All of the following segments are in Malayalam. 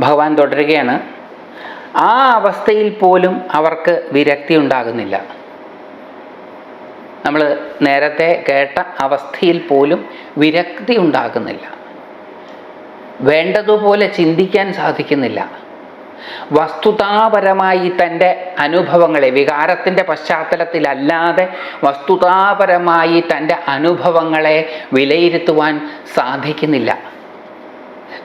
ഭഗവാൻ തുടരുകയാണ്. ആ അവസ്ഥയിൽ പോലും അവർക്ക് വിരക്തി ഉണ്ടാകുന്നില്ല. നമ്മൾ നേരത്തെ കേട്ട അവസ്ഥയിൽ പോലും വിരക്തി ഉണ്ടാകുന്നില്ല. വേണ്ടതുപോലെ ചിന്തിക്കാൻ സാധിക്കുന്നില്ല. വസ്തുതാപരമായി തന്റെ അനുഭവങ്ങളെ വികാരത്തിന്റെ പശ്ചാത്തലത്തിലല്ലാതെ വസ്തുതാപരമായി തന്റെ അനുഭവങ്ങളെ വിലയിരുത്തുവാൻ സാധിക്കുന്നില്ല.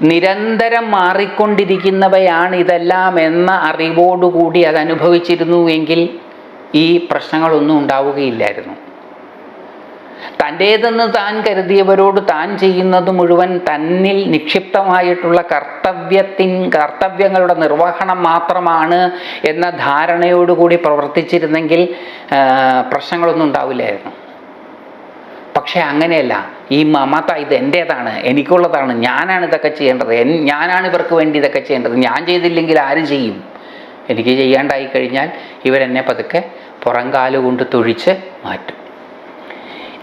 നിരന്തരം മാറിക്കൊണ്ടിരിക്കുന്നവയാണ് ഇതെല്ലാം എന്ന അറിവോടുകൂടി അത് അനുഭവിച്ചിരുന്നു എങ്കിൽ ഈ പ്രശ്നങ്ങളൊന്നും ഉണ്ടാവുകയില്ലായിരുന്നു. തന്റേതെന്ന് താൻ കരുതിയവരോട് താൻ ചെയ്യുന്നത് മുഴുവൻ തന്നിൽ നിക്ഷിപ്തമായിട്ടുള്ള കർത്തവ്യത്തിൻ കർത്തവ്യങ്ങളുടെ നിർവഹണം മാത്രമാണ് എന്ന ധാരണയോടുകൂടി പ്രവർത്തിച്ചിരുന്നെങ്കിൽ പ്രശ്നങ്ങളൊന്നും ഉണ്ടാവില്ലായിരുന്നു. പക്ഷേ അങ്ങനെയല്ല. ഈ മമത ഇത് എന്റേതാണ് എനിക്കുള്ളതാണ്. ഞാനാണ് ഇതൊക്കെ ചെയ്യേണ്ടത്. ഞാനാണ് ഇവർക്ക് വേണ്ടി ഇതൊക്കെ ചെയ്യേണ്ടത്. ഞാൻ ചെയ്തില്ലെങ്കിൽ ആര് ചെയ്യും. എനിക്ക് ചെയ്യാണ്ടായി കഴിഞ്ഞാൽ ഇവരെന്നെ പതുക്കെ പുറംകാൽ കൊണ്ട് തൊഴിച്ച് മാറ്റും.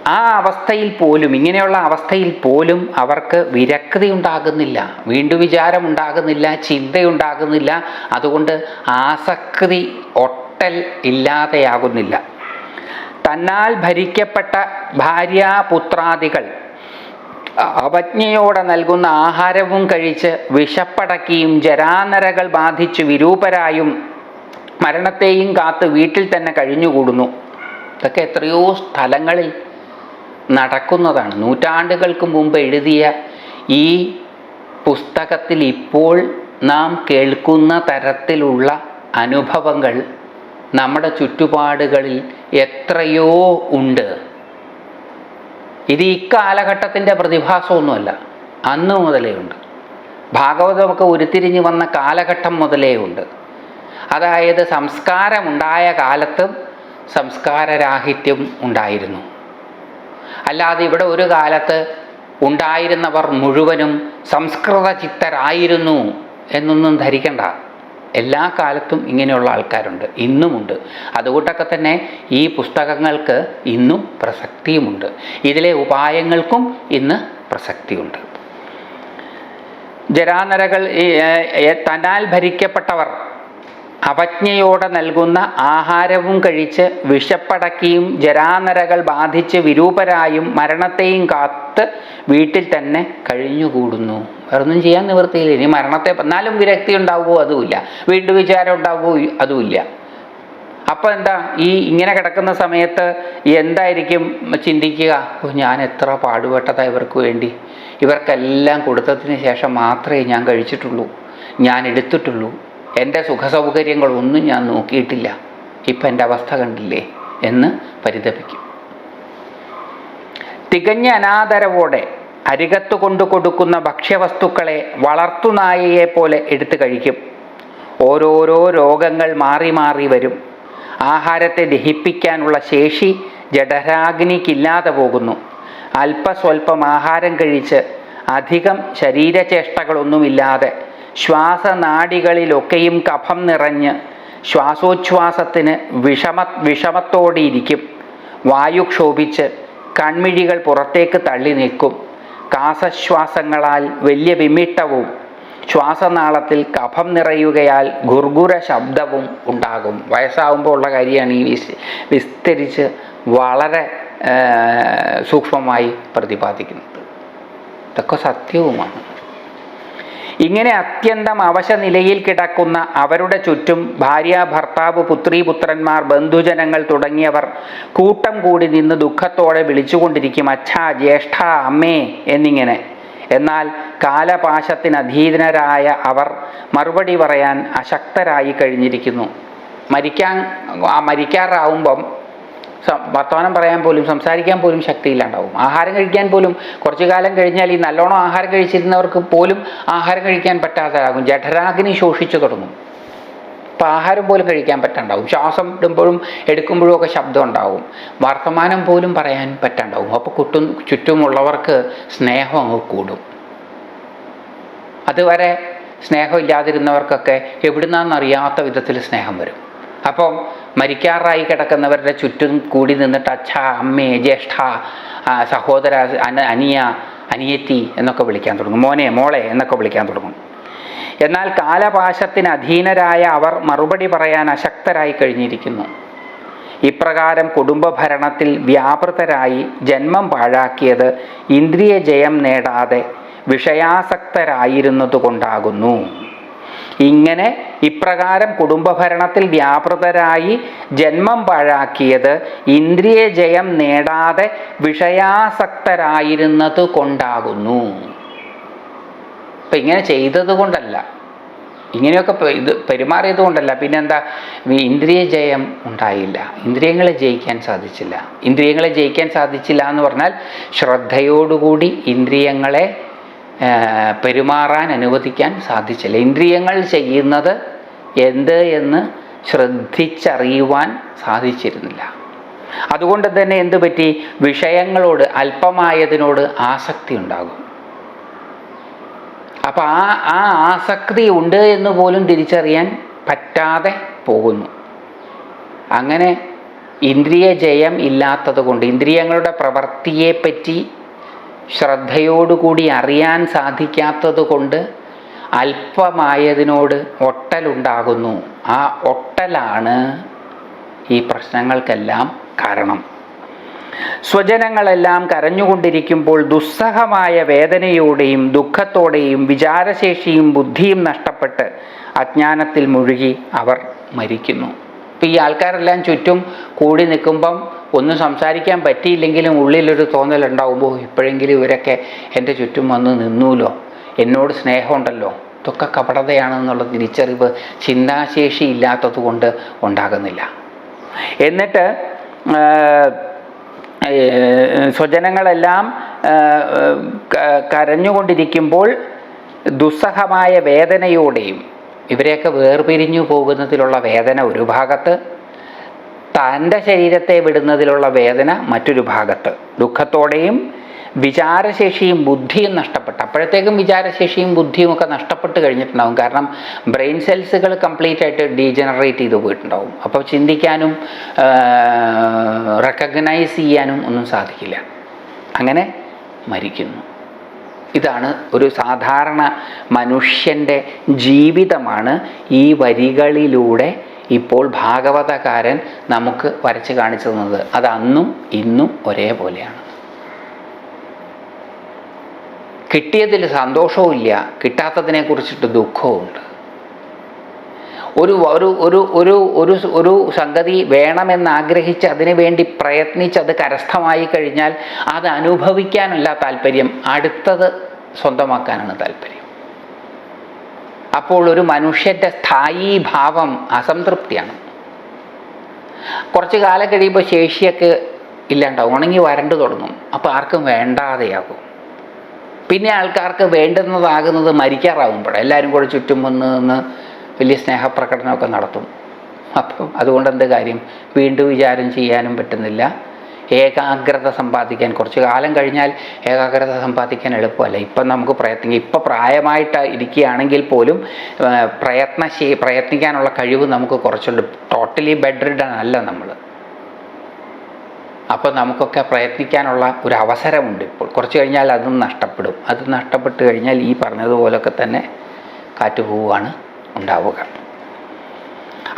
ആ അവസ്ഥയിൽ പോലും ഇങ്ങനെയുള്ള അവസ്ഥയിൽ പോലും അവർക്ക് വിരക്തി ഉണ്ടാകുന്നില്ല. വീണ്ടും വിചാരം ഉണ്ടാകുന്നില്ല ചിന്തയുണ്ടാകുന്നില്ല. അതുകൊണ്ട് ആസക്തി ഒട്ടൽ ഇല്ലാതെയാകുന്നില്ല. തന്നാൽ ഭരിക്കപ്പെട്ട ഭാര്യ പുത്രാദികൾ അവജ്ഞയോടെ നൽകുന്ന ആഹാരവും കഴിച്ച് വിഷപ്പടക്കിയും ജരാനരകൾ ബാധിച്ച് വിരൂപരായും മരണത്തെയും കാത്ത് വീട്ടിൽ തന്നെ കഴിഞ്ഞുകൂടുന്നു. ഇതൊക്കെ എത്രയോ സ്ഥലങ്ങളിൽ നടക്കുന്നതാണ്. നൂറ്റാണ്ടുകൾക്ക് മുമ്പ് എഴുതിയ ഈ പുസ്തകത്തിൽ ഇപ്പോൾ നാം കേൾക്കുന്ന തരത്തിലുള്ള അനുഭവങ്ങൾ നമ്മുടെ ചുറ്റുപാടുകളിൽ എത്രയോ ഉണ്ട്. ഇത് ഇക്കാലഘട്ടത്തിന്റെ പ്രതിഭാസമൊന്നുമല്ല. അന്ന് മുതലേ ഉണ്ട്. ഭാഗവതമൊക്കെ ഉരുത്തിരിഞ്ഞ് വന്ന കാലഘട്ടം മുതലേ ഉണ്ട്. അതായത് സംസ്കാരമുണ്ടായ കാലത്തും സംസ്കാരരാഹിത്യം ഉണ്ടായിരുന്നു. അല്ലാതെ ഇവിടെ ഒരു കാലത്ത് ഉണ്ടായിരുന്നവർ മുഴുവനും സംസ്കൃത ചിത്തരായിരുന്നു എന്നൊന്നും ധരിക്കണ്ട. എല്ലാ കാലത്തും ഇങ്ങനെയുള്ള ആൾക്കാരുണ്ട് ഇന്നുമുണ്ട്. അതുകൊണ്ടൊക്കെ തന്നെ ഈ പുസ്തകങ്ങൾക്ക് ഇന്നും പ്രസക്തിയുമുണ്ട്. ഇതിലെ ഉപായങ്ങൾക്കും ഇന്ന് പ്രസക്തിയുണ്ട്. ജരാനരകൾ തനാൽ ഭരിക്കപ്പെട്ടവർ അവജ്ഞയോടെ നൽകുന്ന ആഹാരവും കഴിച്ച് വിഷപ്പടക്കിയും ജരാനരകൾ ബാധിച്ച് വിരൂപരായും മരണത്തെയും കാത്ത് വീട്ടിൽ തന്നെ കഴിഞ്ഞുകൂടുന്നു. വേറൊന്നും ചെയ്യാൻ നിവൃത്തിയില്ല. ഇനി മരണത്തെ എന്നാലും വിരക്തി ഉണ്ടാവുമോ അതുമില്ല. വീണ്ടും വിചാരം ഉണ്ടാവുമോ അതുമില്ല. അപ്പോൾ എന്താ? ഈ ഇങ്ങനെ കിടക്കുന്ന സമയത്ത് എന്തായിരിക്കും ചിന്തിക്കുക? ഓ ഞാൻ എത്ര പാടുപെട്ടതാ ഇവർക്ക് വേണ്ടി. ഇവർക്കെല്ലാം കൊടുത്തതിന് ശേഷം മാത്രമേ ഞാൻ കഴിച്ചിട്ടുള്ളൂ. ഞാൻ എടുത്തിട്ടുള്ളൂ. എന്റെ സുഖസൗകര്യങ്ങളൊന്നും ഞാൻ നോക്കിയിട്ടില്ല. ഇപ്പം എന്റെ അവസ്ഥ കണ്ടില്ലേ? എന്ന് പരിതപിക്കും. തികഞ്ഞ അനാദരവോടെ അരികത്ത് കൊണ്ടു കൊടുക്കുന്ന ഭക്ഷ്യവസ്തുക്കളെ വളർത്തുനായയെ പോലെ എടുത്തു കഴിക്കും. ഓരോരോ രോഗങ്ങൾ മാറി മാറി വരും. ആഹാരത്തെ ദഹിപ്പിക്കാനുള്ള ശേഷി ജഠരാഗ്നിക്കില്ലാതെ പോകുന്നു. അല്പസ്വല്പം ആഹാരം കഴിച്ച് അധികം ശരീരചേഷ്ടകളൊന്നുമില്ലാതെ ശ്വാസനാഡികളിലൊക്കെയും കഫം നിറഞ്ഞ് ശ്വാസോച്ഛ്വാസത്തിന് വിഷമ വിഷമത്തോടെയിരിക്കും. വായു ക്ഷോഭിച്ച് കൺമിഴികൾ പുറത്തേക്ക് തള്ളി നിൽക്കും കാസശ്വാസങ്ങളാൽ വലിയ വിമിട്ടവും ശ്വാസനാളത്തിൽ കഫം നിറയുകയാൽ ഗുർഗുര ശബ്ദവും ഉണ്ടാകും. വയസ്സാവുമ്പോൾ ഉള്ള കാര്യമാണ് ഈ വിസ് വിസ്തരിച്ച് വളരെ സൂക്ഷ്മമായി പ്രതിപാദിക്കുന്നത്. ഇതൊക്കെ സത്യവുമാണ്. ഇങ്ങനെ അത്യന്തം അവശനിലയിൽ കിടക്കുന്ന അവരുടെ ചുറ്റും ഭാര്യ ഭർത്താവ് പുത്രി പുത്രന്മാർ ബന്ധുജനങ്ങൾ തുടങ്ങിയവർ കൂട്ടം കൂടി നിന്ന് ദുഃഖത്തോടെ വിളിച്ചുകൊണ്ടിരിക്കും അച്ഛ ജ്യേഷ്ഠ അമ്മേ എന്നിങ്ങനെ. എന്നാൽ കാലപാശത്തിന് അധീനരായ അവർ മറുപടി പറയാൻ അശക്തരായി കഴിഞ്ഞിരിക്കുന്നു. മരിക്കാൻ മരിക്കാറാവുമ്പം വർത്തമാനം പറയാൻ പോലും സംസാരിക്കാൻ പോലും ശക്തിയില്ലാണ്ടാവും. ആഹാരം കഴിക്കാൻ പോലും കുറച്ചു കാലം കഴിഞ്ഞാൽ ഈ നല്ലോണം ആഹാരം കഴിച്ചിരുന്നവർക്ക് പോലും ആഹാരം കഴിക്കാൻ പറ്റാതാകും ജഠരാഗ്നി ശോഷിച്ചു തുടങ്ങും. അപ്പം ആഹാരം പോലും കഴിക്കാൻ പറ്റാണ്ടാവും. ശ്വാസം ഇടുമ്പോഴും എടുക്കുമ്പോഴും ഒക്കെ ശബ്ദം ഉണ്ടാവും. വർത്തമാനം പോലും പറയാൻ പറ്റാണ്ടാവും. അപ്പോൾ കുട്ടും ചുറ്റുമുള്ളവർക്ക് സ്നേഹം അങ്ങ് കൂടും. അതുവരെ സ്നേഹമില്ലാതിരുന്നവർക്കൊക്കെ എവിടുന്നാന്നറിയാത്ത വിധത്തിൽ സ്നേഹം വരും. അപ്പം മരിക്കാറായി കിടക്കുന്നവരുടെ ചുറ്റും കൂടി നിന്നിട്ട് അച്ഛ അമ്മേ ജ്യേഷ്ഠ സഹോദര അന അനിയ അനിയത്തി എന്നൊക്കെ വിളിക്കാൻ തുടങ്ങും. മോനെ മോളെ എന്നൊക്കെ വിളിക്കാൻ തുടങ്ങും. എന്നാൽ കാലപാശത്തിന് അധീനരായ അവർ മറുപടി പറയാൻ അശക്തരായി കഴിഞ്ഞിരിക്കുന്നു. ഇപ്രകാരം കുടുംബഭരണത്തിൽ വ്യാപൃതരായി ജന്മം പാഴാക്കിയത് ഇന്ദ്രിയ ജയം നേടാതെ വിഷയാസക്തരായിരുന്നതുകൊണ്ടാകുന്നു. ഇങ്ങനെ ഇപ്രകാരം കുടുംബഭരണത്തിൽ വ്യാപൃതരായി ജന്മം പാഴാക്കിയത് ഇന്ദ്രിയ ജയം നേടാതെ വിഷയാസക്തരായിരുന്നത് കൊണ്ടാകുന്നു. ഇങ്ങനെ ചെയ്തത് കൊണ്ടല്ല. ഇങ്ങനെയൊക്കെ ഇത് പെരുമാറിയത് കൊണ്ടല്ല. പിന്നെന്താ? ഇന്ദ്രിയ ജയം ഉണ്ടായില്ല. ഇന്ദ്രിയങ്ങളെ ജയിക്കാൻ സാധിച്ചില്ല. ഇന്ദ്രിയങ്ങളെ ജയിക്കാൻ സാധിച്ചില്ല എന്ന് പറഞ്ഞാൽ ശ്രദ്ധയോടുകൂടി ഇന്ദ്രിയങ്ങളെ പെരുമാറാൻ അനുവദിക്കാൻ സാധിച്ചില്ല. ഇന്ദ്രിയങ്ങൾ ചെയ്യുന്നത് എന്ത് എന്ന് ശ്രദ്ധിച്ചറിയുവാൻ സാധിച്ചിരുന്നില്ല. അതുകൊണ്ട് തന്നെ എന്തു പറ്റി? വിഷയങ്ങളോട് അല്പമായതിനോട് ആസക്തി ഉണ്ടാകും. അപ്പം ആ ആ ആസക്തി ഉണ്ട് എന്ന് പോലും തിരിച്ചറിയാൻ പറ്റാതെ പോകുന്നു. അങ്ങനെ ഇന്ദ്രിയ ജയം ഇല്ലാത്തത് കൊണ്ട് ഇന്ദ്രിയങ്ങളുടെ പ്രവൃത്തിയെപ്പറ്റി ശ്രദ്ധയോടുകൂടി അറിയാൻ സാധിക്കാത്തത് കൊണ്ട് അല്പമായതിനോട് ഒട്ടലുണ്ടാകുന്നു. ആ ഒട്ടലാണ് ഈ പ്രശ്നങ്ങൾക്കെല്ലാം കാരണം. സ്വജനങ്ങളെല്ലാം കരഞ്ഞുകൊണ്ടിരിക്കുമ്പോൾ ദുസ്സഹമായ വേദനയോടെയും ദുഃഖത്തോടെയും വിചാരശേഷിയും ബുദ്ധിയും നഷ്ടപ്പെട്ട് അജ്ഞാനത്തിൽ മുഴുകി അവർ മരിക്കുന്നു. ഇപ്പം ഈ ആൾക്കാരെല്ലാം ചുറ്റും കൂടി നിൽക്കുമ്പം ഒന്നും സംസാരിക്കാൻ പറ്റിയില്ലെങ്കിലും ഉള്ളിലൊരു തോന്നലുണ്ടാവുമ്പോൾ ഇപ്പോഴെങ്കിലും ഇവരൊക്കെ എന്റെ ചുറ്റും വന്ന് നിന്നൂലോ? എന്നോട് സ്നേഹമുണ്ടല്ലോ. ഇതൊക്കെ കപടതയാണെന്നുള്ള തിരിച്ചറിവ് ചിന്താശേഷി ഇല്ലാത്തത് കൊണ്ട് ഉണ്ടാകുന്നില്ല. എന്നിട്ട് സ്വജനങ്ങളെല്ലാം കരഞ്ഞുകൊണ്ടിരിക്കുമ്പോൾ ദുസ്സഹമായ വേദനയോടെയും ഇവരെയൊക്കെ വേർപിരിഞ്ഞു പോകുന്നതിലുള്ള വേദന ഒരു ഭാഗത്ത് തന്റെ ശരീരത്തെ വിടുന്നതിലുള്ള വേദന മറ്റൊരു ഭാഗത്ത്. ദുഃഖത്തോടെയും വിചാരശേഷിയും ബുദ്ധിയും നഷ്ടപ്പെട്ട് അപ്പോഴത്തേക്കും വിചാരശേഷിയും ബുദ്ധിയും ഒക്കെ നഷ്ടപ്പെട്ട് കഴിഞ്ഞിട്ടുണ്ടാവും. കാരണം ബ്രെയിൻ സെൽസുകൾ കംപ്ലീറ്റ് ആയിട്ട് ഡീജനറേറ്റ് ചെയ്ത് പോയിട്ടുണ്ടാവും. അപ്പോൾ ചിന്തിക്കാനും റെക്കഗ്നൈസ് ചെയ്യാനും ഒന്നും സാധിക്കില്ല. അങ്ങനെ മരിക്കുന്നു. ഇതാണ് ഒരു സാധാരണ മനുഷ്യന്റെ ജീവിതമാണ് ഈ വരികളിലൂടെ ഇപ്പോൾ ഭാഗവതകാരൻ നമുക്ക് വരച്ച് കാണിച്ചു തന്നത്. അത് അന്നും ഇന്നും ഒരേപോലെയാണ്. കിട്ടിയതിൽ സന്തോഷവും ഇല്ല. കിട്ടാത്തതിനെ കുറിച്ചിട്ട് ദുഃഖവുമുണ്ട് ഒരു ഒരു ഒരു ഒരു ഒരു ഒരു സംഗതി വേണമെന്ന് ആഗ്രഹിച്ച് അതിനു വേണ്ടി പ്രയത്നിച്ച് അത് കരസ്ഥമായി കഴിഞ്ഞാൽ അത് അനുഭവിക്കാനല്ല താല്പര്യം. അടുത്തത് സ്വന്തമാക്കാനാണ് താല്പര്യം. അപ്പോൾ ഒരു മനുഷ്യന്റെ സ്ഥായി ഭാവം അസംതൃപ്തിയാണ്. കുറച്ച് കാലം കഴിയുമ്പോൾ ശേഷിയൊക്കെ ഇല്ലാണ്ടാവും. ഉണങ്ങി വരണ്ടു തുടങ്ങും. അപ്പോൾ ആർക്കും വേണ്ടാതെയാകും. പിന്നെ ആൾക്കാർക്ക് വേണ്ടുന്നതാകുന്നത് മരിക്കാറാവുമ്പോൾ എല്ലാവരും കൂടെ ചുറ്റും വന്ന് നിന്ന് വലിയ സ്നേഹപ്രകടനമൊക്കെ നടത്തും. അപ്പം അതുകൊണ്ട് എന്ത് കാര്യം? വീണ്ടും വിചാരം ചെയ്യാനും പറ്റുന്നില്ല. ഏകാഗ്രത സമ്പാദിക്കാൻ. കുറച്ച് കാലം കഴിഞ്ഞാൽ ഏകാഗ്രത സമ്പാദിക്കാൻ എളുപ്പമല്ല. ഇപ്പം നമുക്ക് പ്രയത്നിക്കുക ഇപ്പം പ്രായമായിട്ട് ഇരിക്കുകയാണെങ്കിൽ പോലും പ്രയത്ന പ്രയത്നിക്കാനുള്ള കഴിവ് നമുക്ക് കുറച്ചുണ്ട്. ടോട്ടലി ബെഡ് റിഡൺ അല്ല നമ്മൾ. അപ്പോൾ നമുക്കൊക്കെ പ്രയത്നിക്കാനുള്ള ഒരു അവസരമുണ്ട് ഇപ്പോൾ. കുറച്ച് കഴിഞ്ഞാൽ അതും നഷ്ടപ്പെടും. അത് നഷ്ടപ്പെട്ട് കഴിഞ്ഞാൽ ഈ പറഞ്ഞതുപോലൊക്കെ തന്നെ കാറ്റ് പോവുകയാണ് ഉണ്ടാവുക.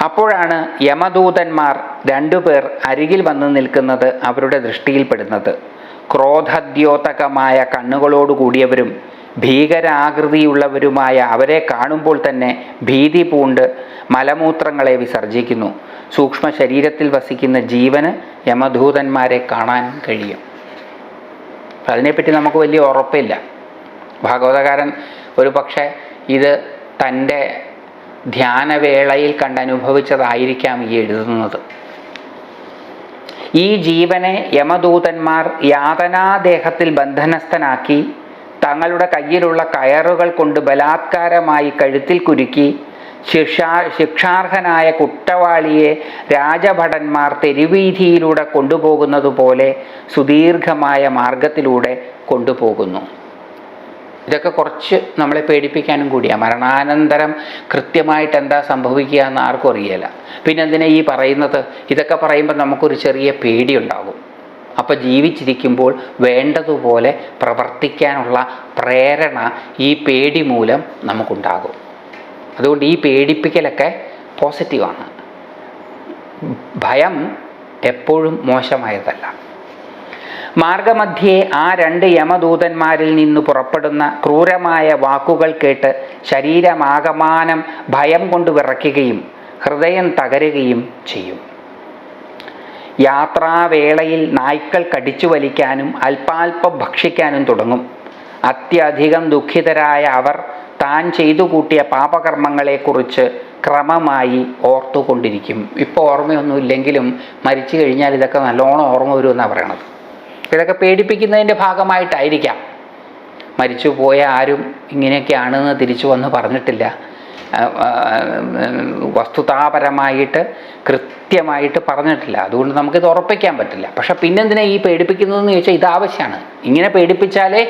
അപ്പോഴാണ് യമദൂതന്മാർ രണ്ടുപേർ അരികിൽ വന്ന് നിൽക്കുന്നത് അവരുടെ ദൃഷ്ടിയിൽപ്പെടുന്നത്. ക്രോധദ്യോതകമായ കണ്ണുകളോട് കൂടിയവരും ഭീകരാകൃതിയുള്ളവരുമായ അവരെ കാണുമ്പോൾ തന്നെ ഭീതി പൂണ്ട് മലമൂത്രങ്ങളെ വിസർജിക്കുന്നു. സൂക്ഷ്മ ശരീരത്തിൽ വസിക്കുന്ന ജീവന് യമദൂതന്മാരെ കാണാൻ കഴിയും. അതിനെപ്പറ്റി നമുക്ക് വലിയ ഉറപ്പില്ല. ഭാഗവതകാരൻ ഒരു പക്ഷേ ഇത് തന്റെ ധ്യാനവേളയിൽ കണ്ടനുഭവിച്ചതായിരിക്കാം ഈ എഴുതുന്നത്. ഈ ജീവനെ യമദൂതന്മാർ യാതനാദേഹത്തിൽ ബന്ധനസ്ഥനാക്കി തങ്ങളുടെ കയ്യിലുള്ള കയറുകൾ കൊണ്ട് ബലാത്കാരമായി കഴുത്തിൽ കുരുക്കി ശിക്ഷാ ശിക്ഷാർഹനായ കുട്ടവാളിയെ രാജഭടന്മാർ തെരുവീതിയിലൂടെ കൊണ്ടുപോകുന്നതുപോലെ സുദീർഘമായ മാർഗത്തിലൂടെ കൊണ്ടുപോകുന്നു. ഇതൊക്കെ കുറച്ച് നമ്മളെ പേടിപ്പിക്കാനും കൂടിയാണ് മരണാനന്തരം കൃത്യമായിട്ട് എന്താ സംഭവിക്കുക എന്ന് ആർക്കും അറിയില്ല പിന്നെ എന്തിനാ ഈ പറയുന്നത്? ഇതൊക്കെ പറയുമ്പോൾ നമുക്കൊരു ചെറിയ പേടിയുണ്ടാകും. അപ്പോൾ ജീവിച്ചിരിക്കുമ്പോൾ വേണ്ടതുപോലെ പ്രവർത്തിക്കാനുള്ള പ്രേരണ ഈ പേടി മൂലം നമുക്കുണ്ടാകും. അതുകൊണ്ട് ഈ പേടിപ്പിക്കലൊക്കെ പോസിറ്റീവാണ്. ഭയം എപ്പോഴും മോശമായതല്ല. മാർഗമധ്യേ ആ രണ്ട് യമദൂതന്മാരിൽ നിന്ന് പുറപ്പെടുന്ന ക്രൂരമായ വാക്കുകൾ കേട്ട് ശരീരമാകമാനം ഭയം കൊണ്ട് വിറയ്ക്കുകയും ഹൃദയം തകരുകയും ചെയ്യും. യാത്രാവേളയിൽ നായ്ക്കൾ കടിച്ചു വലിക്കാനും അല്പാൽപ്പം ഭക്ഷിക്കാനും തുടങ്ങും. അത്യധികം ദുഃഖിതരായ അവർ താൻ ചെയ്തു കൂട്ടിയ പാപകർമ്മങ്ങളെക്കുറിച്ച് ക്രമമായി ഓർത്തുകൊണ്ടിരിക്കും. ഇപ്പോൾ ഓർമ്മയൊന്നുമില്ലെങ്കിലും മരിച്ചു കഴിഞ്ഞാൽ ഇതൊക്കെ നല്ലോണം ഓർമ്മ വരുമെന്നാണ് പറയണത്. ഇതൊക്കെ പേടിപ്പിക്കുന്നതിന്റെ ഭാഗമായിട്ടായിരിക്കാം. മരിച്ചു പോയ ആരും ഇങ്ങനെയൊക്കെയാണെന്ന് തിരിച്ചു വന്ന് പറഞ്ഞിട്ടില്ല. വസ്തുതാപരമായിട്ട് കൃത്യമായിട്ട് പറഞ്ഞിട്ടില്ല. അതുകൊണ്ട് നമുക്കിത് ഉറപ്പിക്കാൻ പറ്റില്ല. പക്ഷേ പിന്നെന്തിനാ ഈ പേടിപ്പിക്കുന്നതെന്ന് ചോദിച്ചാൽ ഇത് ആവശ്യമാണ്. ഇങ്ങനെ പേടിപ്പിച്ചാലേ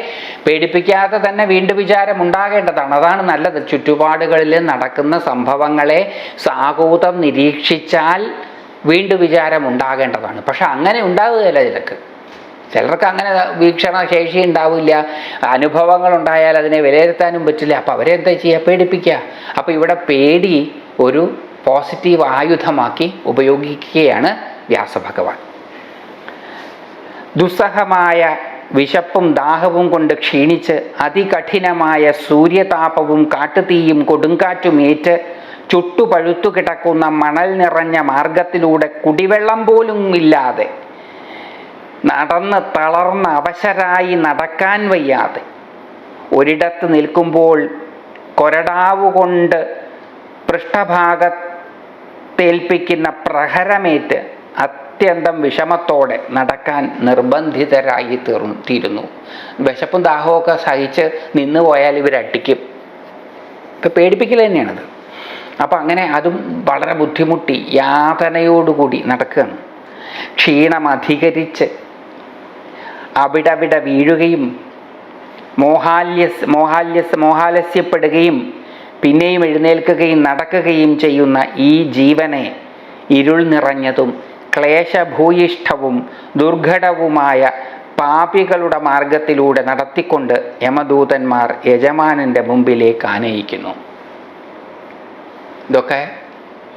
പേടിപ്പിക്കാതെ തന്നെ വീണ്ടും വിചാരം ഉണ്ടാകേണ്ടതാണ്. അതാണ് നല്ലത്. ചുറ്റുപാടുകളിൽ നടക്കുന്ന സംഭവങ്ങളെ സാഹൂതം നിരീക്ഷിച്ചാൽ വീണ്ടും വിചാരം ഉണ്ടാകേണ്ടതാണ്. പക്ഷെ അങ്ങനെ ഉണ്ടാകുകയില്ല ചിലക്ക് ചിലർക്ക് അങ്ങനെ വീക്ഷണ ശേഷി ഉണ്ടാവില്ല. അനുഭവങ്ങൾ ഉണ്ടായാൽ അതിനെ വിലയിരുത്താനും പറ്റില്ല. അപ്പോൾ അവരെന്താ ചെയ്യുക? പേടിപ്പിക്കുക. അപ്പോൾ ഇവിടെ പേടി ഒരു പോസിറ്റീവ് ആയുധമാക്കി ഉപയോഗിക്കുകയാണ് വ്യാസഭഗവാൻ. ദുസ്സഹമായ വിശപ്പും ദാഹവും കൊണ്ട് ക്ഷീണിച്ച് അതികഠിനമായ സൂര്യതാപവും കാട്ടുതീയും കൊടുങ്കാറ്റും ഏറ്റ് ചുട്ടുപഴുത്തു കിടക്കുന്ന മണൽ നിറഞ്ഞ മാർഗത്തിലൂടെ കുടിവെള്ളം പോലും ഇല്ലാതെ നടന്ന് തളർന്ന അവശരായി നടക്കാൻ വയ്യാതെ. ഒരിടത്ത് നിൽക്കുമ്പോൾ കൊരടാവുകൊണ്ട് പൃഷ്ഠഭാഗത്തേൽപ്പിക്കുന്ന പ്രഹരമേറ്റ് അത്യന്തം വിഷമത്തോടെ നടക്കാൻ നിർബന്ധിതരായി തീർന്നു തീരുന്നു. വിശപ്പും ദാഹമൊക്കെ സഹിച്ച് നിന്ന് പോയാൽ ഇവരട്ടിക്കും ഇപ്പം പേടിപ്പിക്കൽ തന്നെയാണത്. അപ്പം അങ്ങനെ അതും വളരെ ബുദ്ധിമുട്ടി യാതനയോടുകൂടി നടക്കുകയാണ്. ക്ഷീണം അധികരിച്ച് അവിടവിടെ വീഴുകയും മോഹാല്യസ് മോഹാല്യസ് മോഹാലസ്യപ്പെടുകയും പിന്നെയും എഴുന്നേൽക്കുകയും നടക്കുകയും ചെയ്യുന്ന ഈ ജീവനെ ഇരുൾ നിറഞ്ഞതും ക്ലേശഭൂയിഷ്ഠവും ദുർഘടവുമായ പാപികളുടെ മാർഗത്തിലൂടെ നടത്തിക്കൊണ്ട് യമദൂതന്മാർ യജമാനന്റെ മുമ്പിലേക്ക് ആനയിക്കുന്നു. ഇതൊക്കെ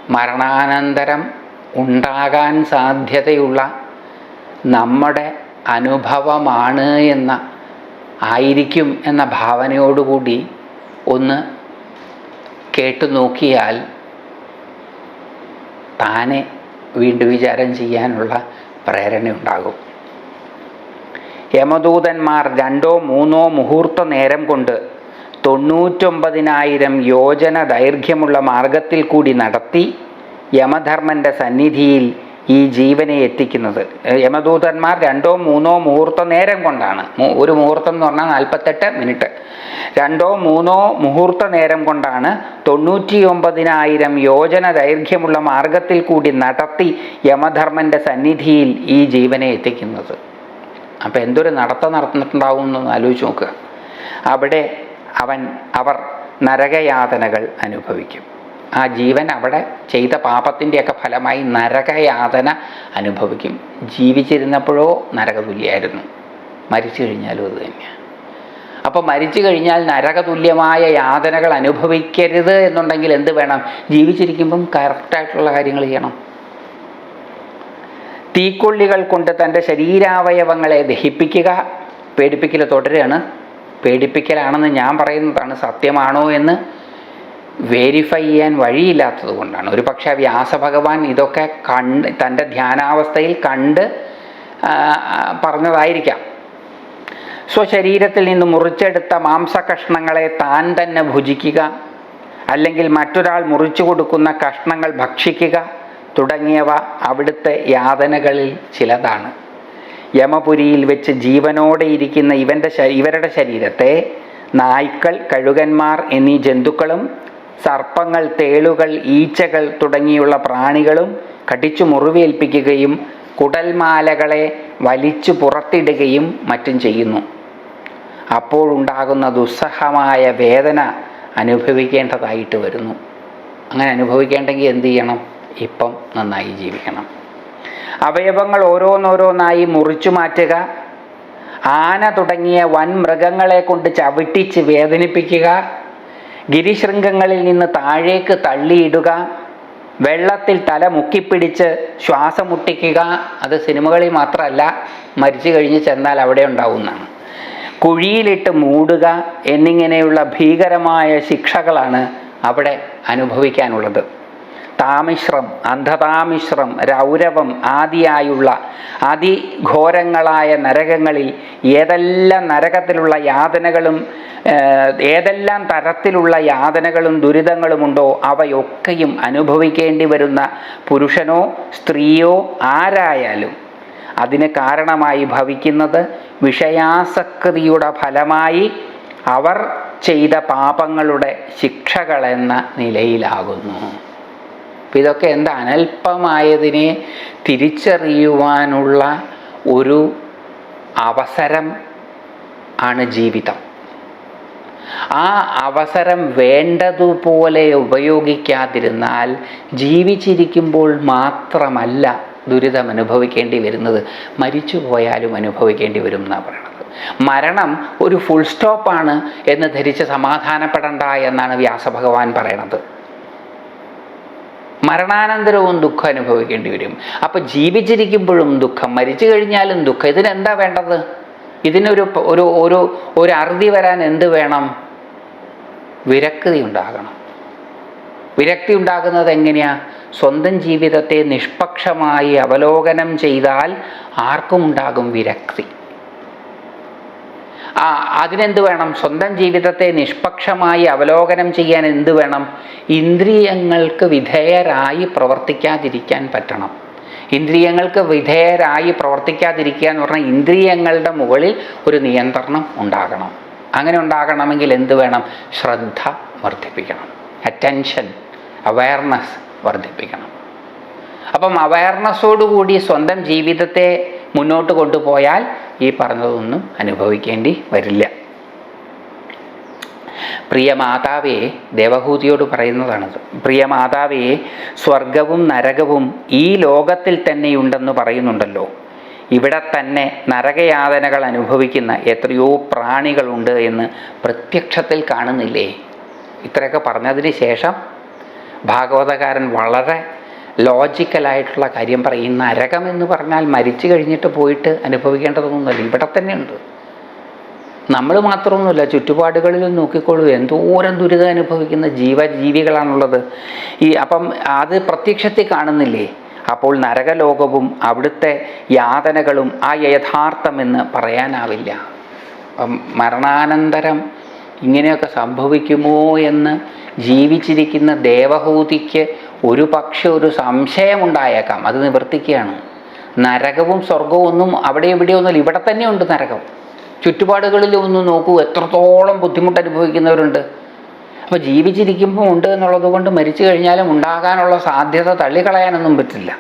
മരണാനന്തരം ഉണ്ടാകാൻ സാധ്യതയുള്ള നമ്മുടെ അനുഭവമാണ് എന്ന ആയിരിക്കും എന്ന ഭാവനയോടുകൂടി ഒന്ന് കേട്ടു നോക്കിയാൽ താനെ വീണ്ടും വിചാരം ചെയ്യാനുള്ള പ്രേരണയുണ്ടാകും. യമദൂതന്മാർ രണ്ടോ മൂന്നോ മുഹൂർത്ത നേരം കൊണ്ട് തൊണ്ണൂറ്റൊമ്പതിനായിരം യോജന ദൈർഘ്യമുള്ള മാർഗത്തിൽ കൂടി നടത്തി യമധർമ്മന്റെ സന്നിധിയിൽ ഈ ജീവനെ എത്തിക്കുന്നത്. യമദൂതന്മാർ രണ്ടോ മൂന്നോ മുഹൂർത്ത നേരം കൊണ്ടാണ്. ഒരു മുഹൂർത്തം എന്ന് പറഞ്ഞാൽ നാൽപ്പത്തെട്ട് മിനിറ്റ്. രണ്ടോ മൂന്നോ മുഹൂർത്ത നേരം കൊണ്ടാണ് തൊണ്ണൂറ്റി ഒമ്പതിനായിരം യോജന ദൈർഘ്യമുള്ള മാർഗത്തിൽ കൂടി നടത്തി യമധർമ്മന്റെ സന്നിധിയിൽ ഈ ജീവനെ എത്തിക്കുന്നത്. അപ്പോൾ എന്തൊരു നടത്തം നടന്നിട്ടുണ്ടാവും എന്ന് ആലോചിച്ച് നോക്കുക അവിടെ അവൻ അവർ നരകയാതനകൾ അനുഭവിക്കും. ആ ജീവൻ അവിടെ ചെയ്ത പാപത്തിന്റെയൊക്കെ ഫലമായി നരകയാതന അനുഭവിക്കും. ജീവിച്ചിരുന്നപ്പോഴോ നരകതുല്യായിരുന്നു. മരിച്ചു കഴിഞ്ഞാലും അത് തന്നെയാണ് അപ്പോൾ മരിച്ചു കഴിഞ്ഞാൽ നരകതുല്യമായ യാതനകൾ അനുഭവിക്കരുത് എന്നുണ്ടെങ്കിൽ എന്ത് വേണം? ജീവിച്ചിരിക്കുമ്പം കറക്റ്റായിട്ടുള്ള കാര്യങ്ങൾ ചെയ്യണം. തീക്കൊള്ളികൾ കൊണ്ട് തന്റെ ശരീരാവയവങ്ങളെ ദഹിപ്പിക്കുക പേടിപ്പിക്കൽ തുടരുകയാണ്. പേടിപ്പിക്കലാണെന്ന് ഞാൻ പറയുന്നതാണ് സത്യമാണോ എന്ന് വേരിഫൈ ചെയ്യാൻ വഴിയില്ലാത്തത് കൊണ്ടാണ്. ഒരു പക്ഷേ വ്യാസഭഗവാൻ ഇതൊക്കെ കണ്ട് തന്റെ ധ്യാനാവസ്ഥയിൽ കണ്ട് പറഞ്ഞതായിരിക്കാം. സ്വശരീരത്തിൽ നിന്ന് മുറിച്ചെടുത്ത മാംസകഷ്ണങ്ങളെ താൻ തന്നെ ഭുജിക്കുക അല്ലെങ്കിൽ മറ്റൊരാൾ മുറിച്ചു കൊടുക്കുന്ന കഷ്ണങ്ങൾ ഭക്ഷിക്കുക തുടങ്ങിയവ അവിടുത്തെ യാതനകളിൽ ചിലതാണ്. യമപുരിയിൽ വെച്ച് ജീവനോടെ ഇരിക്കുന്ന ഇവന്റെ ഇവരുടെ ശരീരത്തെ നായ്ക്കൾ കഴുകന്മാർ എന്നീ ജന്തുക്കളും സർപ്പങ്ങൾ തേളുകൾ ഈച്ചകൾ തുടങ്ങിയുള്ള പ്രാണികളും കടിച്ചു മുറിവേൽപ്പിക്കുകയും കുടൽമാലകളെ വലിച്ചു പുറത്തിടുകയും മറ്റും ചെയ്യുന്നു. അപ്പോഴുണ്ടാകുന്ന ദുസ്സഹമായ വേദന അനുഭവിക്കേണ്ടതായിട്ട് വരുന്നു. അങ്ങനെ അനുഭവിക്കേണ്ടെങ്കിൽ എന്ത് ചെയ്യണം? ഇപ്പം നന്നായി ജീവിക്കണം. അവയവങ്ങൾ ഓരോന്നോരോന്നായി മുറിച്ചു മാറ്റുക. ആന തുടങ്ങിയ വൻ മൃഗങ്ങളെ കൊണ്ട് ചവിട്ടിച്ച് വേദനിപ്പിക്കുക. ഗിരിശൃംഗങ്ങളിൽ നിന്ന് താഴേക്ക് തള്ളിയിടുക വെള്ളത്തിൽ തല മുക്കിപ്പിടിച്ച് ശ്വാസം മുട്ടിക്കുക അത് സിനിമകളിൽ മാത്രമല്ല മരിച്ചു കഴിഞ്ഞ് ചെന്നാൽ അവിടെ ഉണ്ടാവുന്നതാണ്. കുഴിയിലിട്ട് മൂടുക എന്നിങ്ങനെയുള്ള ഭീകരമായ ശിക്ഷകളാണ് അവിടെ അനുഭവിക്കാനുള്ളത്. താമിശ്രം അന്ധതാമിശ്രം രൗരവം ആദിയായുള്ള അതിഘോരങ്ങളായ നരകങ്ങളിൽ ഏതെല്ലാം നരകത്തിലുള്ള യാതനകളും ഏതെല്ലാം തരത്തിലുള്ള യാതനകളും ദുരിതങ്ങളുമുണ്ടോ അവയൊക്കെയും അനുഭവിക്കേണ്ടി വരുന്ന പുരുഷനോ സ്ത്രീയോ ആരായാലും അതിന് കാരണമായി ഭവിക്കുന്നത് വിഷയാസക്തിയുടെ ഫലമായി അവർ ചെയ്ത പാപങ്ങളുടെ ശിക്ഷകളെന്ന നിലയിലാകുന്നു. അപ്പം ഇതൊക്കെ എന്താ അനൽപമായതിനെ തിരിച്ചറിയുവാനുള്ള ഒരു അവസരം ആണ് ജീവിതം. ആ അവസരം വേണ്ടതുപോലെ ഉപയോഗിക്കാതിരുന്നാൽ ജീവിച്ചിരിക്കുമ്പോൾ മാത്രമല്ല ദുരിതം അനുഭവിക്കേണ്ടി വരുന്നത്. മരിച്ചു പോയാലും അനുഭവിക്കേണ്ടി വരും എന്നാണ് പറയണത്. മരണം ഒരു ഫുൾ സ്റ്റോപ്പാണ് എന്ന് ധരിച്ച് സമാധാനപ്പെടണ്ട എന്നാണ് വ്യാസഭഗവാൻ പറയണത്. മരണാനന്തരവും ദുഃഖം അനുഭവിക്കേണ്ടി വരും. അപ്പോൾ ജീവിച്ചിരിക്കുമ്പോഴും ദുഃഖം മരിച്ചു കഴിഞ്ഞാലും ദുഃഖം. ഇതിനെന്താ വേണ്ടത്? ഇതിനൊരു ഒരു ഒരു ഒരു അറുതി വരാൻ എന്ത് വേണം? വിരക്തി ഉണ്ടാകണം. വിരക്തി ഉണ്ടാകുന്നത് എങ്ങനെയാ? സ്വന്തം ജീവിതത്തെ നിഷ്പക്ഷമായി അവലോകനം ചെയ്താൽ ആർക്കും ഉണ്ടാകും വിരക്തി. ആ അതിനെന്ത് വേണം? സ്വന്തം ജീവിതത്തെ നിഷ്പക്ഷമായി അവലോകനം ചെയ്യാൻ എന്ത് വേണം? ഇന്ദ്രിയങ്ങൾക്ക് വിധേയരായി പ്രവർത്തിക്കാതിരിക്കാൻ പറ്റണം. ഇന്ദ്രിയങ്ങൾക്ക് വിധേയരായി പ്രവർത്തിക്കാതിരിക്കുക എന്ന് പറഞ്ഞാൽ ഇന്ദ്രിയങ്ങളുടെ മുകളിൽ ഒരു നിയന്ത്രണം ഉണ്ടാകണം. അങ്ങനെ ഉണ്ടാകണമെങ്കിൽ എന്ത് വേണം? ശ്രദ്ധ വർദ്ധിപ്പിക്കണം. അറ്റൻഷൻ അവയർനെസ് വർദ്ധിപ്പിക്കണം. അപ്പം അവയർനെസ്സോടുകൂടി സ്വന്തം ജീവിതത്തെ മുന്നോട്ട് കൊണ്ടുപോയാൽ ഈ പറഞ്ഞതൊന്നും അനുഭവിക്കേണ്ടി വരില്ല. പ്രിയ മാതാവേ ദേവഹൂതിയോട് പറയുന്നതാണത്. പ്രിയ മാതാവേ സ്വർഗവും നരകവും ഈ ലോകത്തിൽ തന്നെയുണ്ടെന്ന് പറയുന്നുണ്ടല്ലോ. ഇവിടെ തന്നെ നരകയാതനകൾ അനുഭവിക്കുന്ന എത്രയോ പ്രാണികളുണ്ട് എന്ന് പ്രത്യക്ഷത്തിൽ കാണുന്നില്ലേ? ഇത്രയൊക്കെ പറഞ്ഞതിന് ശേഷം ഭാഗവതകാരൻ വളരെ ലോജിക്കലായിട്ടുള്ള കാര്യം പറയുന്ന നരകം എന്ന് പറഞ്ഞാൽ മരിച്ചു കഴിഞ്ഞിട്ട് പോയിട്ട് അനുഭവിക്കേണ്ടതൊന്നുമല്ല. ഇവിടെ തന്നെയുണ്ട് നമ്മൾ മാത്രമൊന്നുമില്ല ചുറ്റുപാടുകളിൽ നോക്കിക്കോളൂ. എന്തോരം ദുരിതം അനുഭവിക്കുന്ന ജീവജീവികളാണുള്ളത്. ഈ അപ്പം അത് പ്രത്യക്ഷത്തിൽ കാണുന്നില്ലേ? അപ്പോൾ നരകലോകവും അവിടുത്തെ യാതനകളും ആ യഥാർത്ഥമെന്ന് പറയാനാവില്ല. അപ്പം മരണാനന്തരം ഇങ്ങനെയൊക്കെ സംഭവിക്കുമോ എന്ന് ജീവിച്ചിരിക്കുന്ന ദേവഹൂതിക്ക് ഒരു പക്ഷെ ഒരു സംശയമുണ്ടായേക്കാം. അത് നിവർത്തിക്കുകയാണ്. നരകവും സ്വർഗവും ഒന്നും അവിടെ എവിടെയൊന്നുമില്ല ഇവിടെ തന്നെയുണ്ട് നരകം. ചുറ്റുപാടുകളിൽ ഒന്ന് നോക്കൂ. എത്രത്തോളം ബുദ്ധിമുട്ട് അനുഭവിക്കുന്നവരുണ്ട്. അപ്പോൾ ജീവിച്ചിരിക്കുമ്പോൾ ഉണ്ട് എന്നുള്ളത് കൊണ്ട് മരിച്ചു കഴിഞ്ഞാലും ഉണ്ടാകാനുള്ള സാധ്യത തള്ളിക്കളയാനൊന്നും പറ്റില്ല.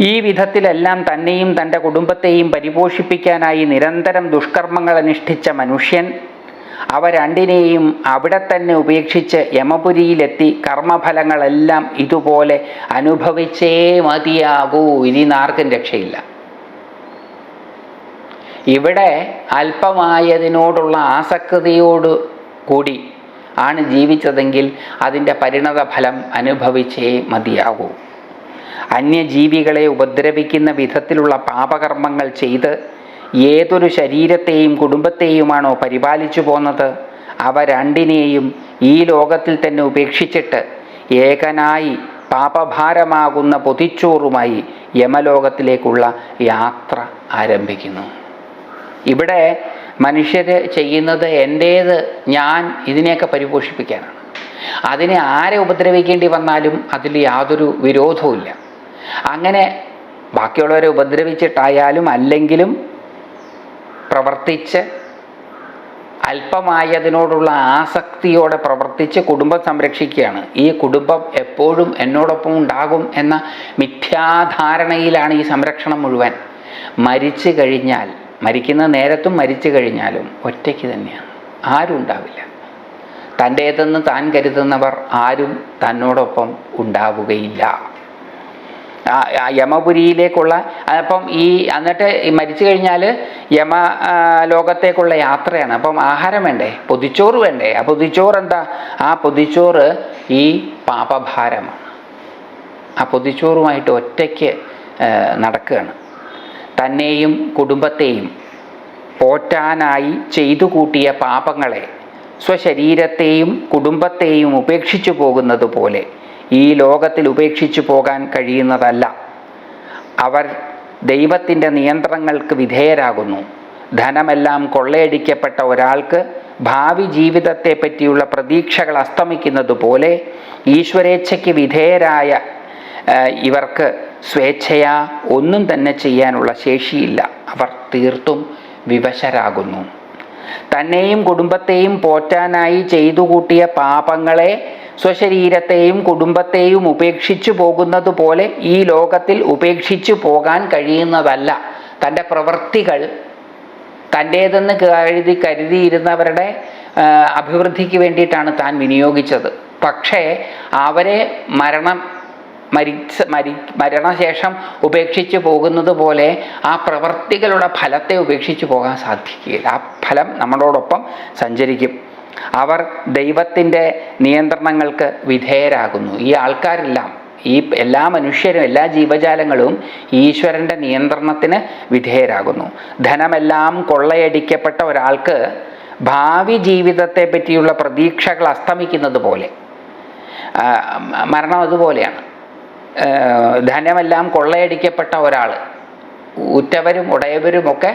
ഈ വിധത്തിലെല്ലാം തന്നെയും തന്റെ കുടുംബത്തെയും പരിപോഷിപ്പിക്കാനായി നിരന്തരം ദുഷ്കർമ്മങ്ങൾ അനുഷ്ഠിച്ച മനുഷ്യൻ അവ രണ്ടിനെയും അവിടെ തന്നെ ഉപേക്ഷിച്ച് യമപുരിയിലെത്തി കർമ്മഫലങ്ങളെല്ലാം ഇതുപോലെ അനുഭവിച്ചേ മതിയാകൂ. ഇനി ആർക്കും രക്ഷയില്ല. ഇവിടെ അല്പമായതിനോടുള്ള ആസക്തിയോട് കൂടി ആണ് ജീവിച്ചതെങ്കിൽ അതിന്റെ പരിണത ഫലം അനുഭവിച്ചേ മതിയാകൂ. അന്യജീവികളെ ഉപദ്രവിക്കുന്ന വിധത്തിലുള്ള പാപകർമ്മങ്ങൾ ചെയ്ത് ഏതൊരു ശരീരത്തെയും കുടുംബത്തെയുമാണോ പരിപാലിച്ചു പോന്നത്? അവ രണ്ടിനെയും ഈ ലോകത്തിൽ തന്നെ ഉപേക്ഷിച്ചിട്ട് ഏകനായി പാപഭാരമാകുന്ന പൊതിച്ചോറുമായി യമലോകത്തിലേക്കുള്ള യാത്ര ആരംഭിക്കുന്നു. ഇവിടെ മനുഷ്യർ ചെയ്യുന്നത് എന്റേത് ഞാൻ ഇതിനെയൊക്കെ പരിപോഷിപ്പിക്കാനാണ്. അതിനെ ആരെ ഉപദ്രവിക്കേണ്ടി വന്നാലും അതിൽ യാതൊരു വിരോധവുമില്ല. അങ്ങനെ ബാക്കിയുള്ളവരെ ഉപദ്രവിച്ചിട്ടായാലും അല്ലെങ്കിലും പ്രവർത്തിച്ച് അല്പമായതിനോടുള്ള ആസക്തിയോടെ പ്രവർത്തിച്ച് കുടുംബം സംരക്ഷിക്കുകയാണ്. ഈ കുടുംബം എപ്പോഴും എന്നോടൊപ്പം ഉണ്ടാകും എന്ന മിഥ്യാധാരണയിലാണ് ഈ സംരക്ഷണം മുഴുവൻ. മരിച്ചു കഴിഞ്ഞാൽ മരിക്കുന്ന നേരത്തും മരിച്ചു കഴിഞ്ഞാലും ഒറ്റയ്ക്ക് തന്നെയാണ്. ആരും ഉണ്ടാവില്ല. തന്റേതെന്ന് താൻ കരുതുന്നവർ ആരും തന്നോടൊപ്പം ഉണ്ടാവുകയില്ല. യമപുരിയിലേക്കുള്ള അപ്പം ഈ എന്നിട്ട് മരിച്ചു കഴിഞ്ഞാൽ യമ ലോകത്തേക്കുള്ള യാത്രയാണ്. അപ്പം ആഹാരം വേണ്ടേ? പൊതിച്ചോറ് വേണ്ടേ? ആ പൊതിച്ചോറ് എന്താ ആ പൊതിച്ചോറ് ഈ പാപഭാരമാണ്. ആ പൊതിച്ചോറുമായിട്ട് ഒറ്റയ്ക്ക് നടക്കുകയാണ്. തന്നെയും കുടുംബത്തെയും പോറ്റാനായി ചെയ്തു കൂട്ടിയ പാപങ്ങളെ സ്വശരീരത്തെയും കുടുംബത്തെയും ഉപേക്ഷിച്ചു പോകുന്നത് പോലെ ഈ ലോകത്തിൽ ഉപേക്ഷിച്ചു പോകാൻ കഴിയുന്നതല്ല. അവർ ദൈവത്തിന്റെ നിയന്ത്രണങ്ങൾക്ക് വിധേയരാകുന്നു. ധനമെല്ലാം കൊള്ളയടിക്കപ്പെട്ട ഒരാൾക്ക് ഭാവി ജീവിതത്തെ പറ്റിയുള്ള പ്രതീക്ഷകൾ അസ്തമിക്കുന്നത് പോലെ ഈശ്വരേച്ഛയ്ക്ക് വിധേയരായ ഇവർക്ക് സ്വേച്ഛയാ ഒന്നും തന്നെ ചെയ്യാനുള്ള ശേഷിയില്ല. അവർ തീർത്തും വിവശരാകുന്നു. തന്നെയും കുടുംബത്തെയും പോറ്റാനായി ചെയ്തു കൂട്ടിയ പാപങ്ങളെ സ്വശരീരത്തെയും കുടുംബത്തെയും ഉപേക്ഷിച്ചു പോകുന്നത് പോലെ ഈ ലോകത്തിൽ ഉപേക്ഷിച്ചു പോകാൻ കഴിയുന്നതല്ല. തന്റെ പ്രവൃത്തികൾ തന്റേതെന്ന് കരുതി കരുതിയിരുന്നവരുടെ അഭിവൃദ്ധിക്ക് വേണ്ടിയിട്ടാണ് താൻ വിനിയോഗിച്ചത്. പക്ഷേ അവരെ മരണം മരിച്ച മരി മരണശേഷം ഉപേക്ഷിച്ച് പോകുന്നത് പോലെ ആ പ്രവൃത്തികളുടെ ഫലത്തെ ഉപേക്ഷിച്ച് പോകാൻ സാധിക്കുകയില്ല. ആ ഫലം നമ്മളോടൊപ്പം സഞ്ചരിക്കും. അവർ ദൈവത്തിന്റെ നിയന്ത്രണങ്ങൾക്ക് വിധേയരാകുന്നു. ഈ ആൾക്കാരെല്ലാം ഈ എല്ലാ മനുഷ്യരും എല്ലാ ജീവജാലങ്ങളും ഈശ്വരന്റെ നിയന്ത്രണത്തിന് വിധേയരാകുന്നു. ധനമെല്ലാം കൊള്ളയടിക്കപ്പെട്ട ഒരാൾക്ക് ഭാവി ജീവിതത്തെ പറ്റിയുള്ള പ്രതീക്ഷകൾ അസ്തമിക്കുന്നത് പോലെ മരണം അതുപോലെയാണ്. ധനമെല്ലാം കൊള്ളയടിക്കപ്പെട്ട ഒരാൾ ഉറ്റവരും ഉടയവരുമൊക്കെ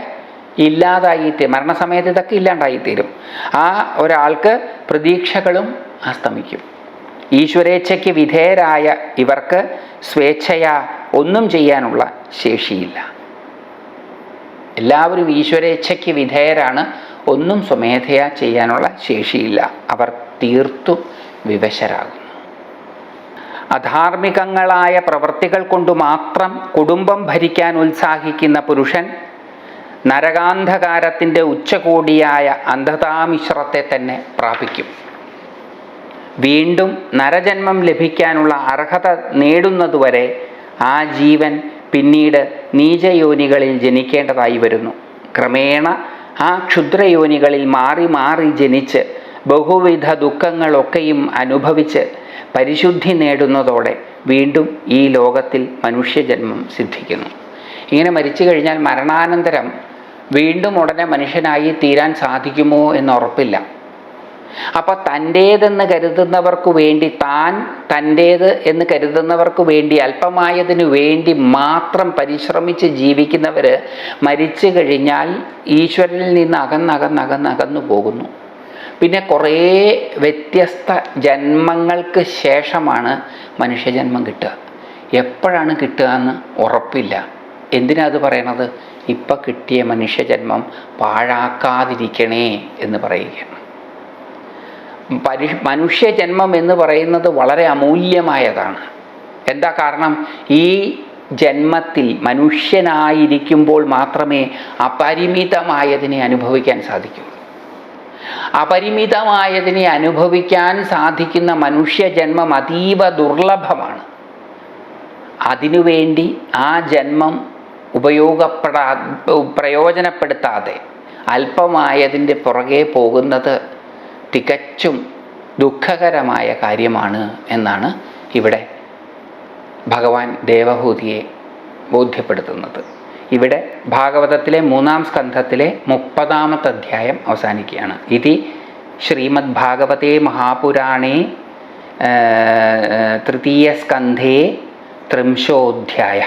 ഇല്ലാതായിത്തീരും. മരണസമയത്ത് ഇതൊക്കെ ഇല്ലാണ്ടായിത്തീരും. ആ ഒരാൾക്ക് പ്രതീക്ഷകളും അസ്തമിക്കും. ഈശ്വരേച്ഛയ്ക്ക് വിധേയരായ ഇവർക്ക് സ്വേച്ഛയാ ഒന്നും ചെയ്യാനുള്ള ശേഷിയില്ല. എല്ലാവരും ഈശ്വരേച്ഛയ്ക്ക് വിധേയരാണ് ഒന്നും സ്വമേധയാ ചെയ്യാനുള്ള ശേഷിയില്ല. അവർ തീർത്തു വിവശരാകുന്നു. അധാർമികങ്ങളായ പ്രവൃത്തികൾ കൊണ്ട് മാത്രം കുടുംബം ഭരിക്കാൻ ഉത്സാഹിക്കുന്ന പുരുഷൻ നരകാന്ധകാരത്തിന്റെ ഉച്ചകോടിയായ അന്ധതാമിശ്രത്തെ തന്നെ പ്രാപിക്കും. വീണ്ടും നരജന്മം ലഭിക്കാനുള്ള അർഹത നേടുന്നതുവരെ ആ ജീവൻ പിന്നീട് നീചയോനികളിൽ ജനിക്കേണ്ടതായി വരുന്നു. ക്രമേണ ആ ക്ഷുദ്രയോനികളിൽ മാറി മാറി ജനിച്ച് ബഹുവിധ ദുഃഖങ്ങളൊക്കെയും അനുഭവിച്ച് പരിശുദ്ധി നേടുന്നതോടെ വീണ്ടും ഈ ലോകത്തിൽ മനുഷ്യജന്മം സിദ്ധിക്കുന്നു. ഇങ്ങനെ മരിച്ചു കഴിഞ്ഞാൽ മരണാനന്തരം വീണ്ടും ഉടനെ മനുഷ്യനായി തീരാൻ സാധിക്കുമോ എന്ന് ഉറപ്പില്ല. അപ്പം തന്റേതെന്ന് കരുതുന്നവർക്ക് വേണ്ടി താൻ തന്റേത് എന്ന് കരുതുന്നവർക്ക് വേണ്ടി അല്പമായതിനു വേണ്ടി മാത്രം പരിശ്രമിച്ച് ജീവിക്കുന്നവർ മരിച്ചു കഴിഞ്ഞാൽ ഈശ്വരനിൽ നിന്ന് അകന്നകന്നകന്നകന്നു പോകുന്നു. പിന്നെ കുറേ വ്യത്യസ്ത ജന്മങ്ങൾക്ക് ശേഷമാണ് മനുഷ്യജന്മം കിട്ടുക. എപ്പോഴാണ് കിട്ടുക എന്ന് ഉറപ്പില്ല. എന്തിനാ അത് പറയണത്? ഇപ്പം കിട്ടിയ മനുഷ്യജന്മം പാഴാക്കാതിരിക്കണേ എന്ന് പറയുകയാണ്. പരി മനുഷ്യജന്മം എന്ന് പറയുന്നത് വളരെ അമൂല്യമായതാണ്. എന്താ കാരണം? ഈ ജന്മത്തിൽ മനുഷ്യനായിരിക്കുമ്പോൾ മാത്രമേ അപരിമിതമായതിനെ അനുഭവിക്കാൻ സാധിക്കൂ. അപരിമിതമായതിനെ അനുഭവിക്കാൻ സാധിക്കുന്ന മനുഷ്യജന്മം അതീവ ദുർലഭമാണ്. അതിനുവേണ്ടി ആ ജന്മം ഉപയോഗപ്പെടാ പ്രയോജനപ്പെടുത്താതെ അല്പമായതിന്റെ പുറകെ പോകുന്നത് തികച്ചും ദുഃഖകരമായ കാര്യമാണ് എന്നാണ് ഇവിടെ ഭഗവാൻ ദേവഭൂതിയെ ബോധ്യപ്പെടുത്തുന്നത്. ഇവിടെ ഭാഗവതത്തിലെ മൂന്നാം സ്കന്ധത്തിലെ മുപ്പതാമത്തെ അധ്യായം അവസാനിക്കുകയാണ്. ഇതി ശ്രീമദ് ഭാഗവതേ മഹാപുരാണേ തൃതീയ തൃതീയസ്കന്ധേ ത്രിംശോധ്യായ.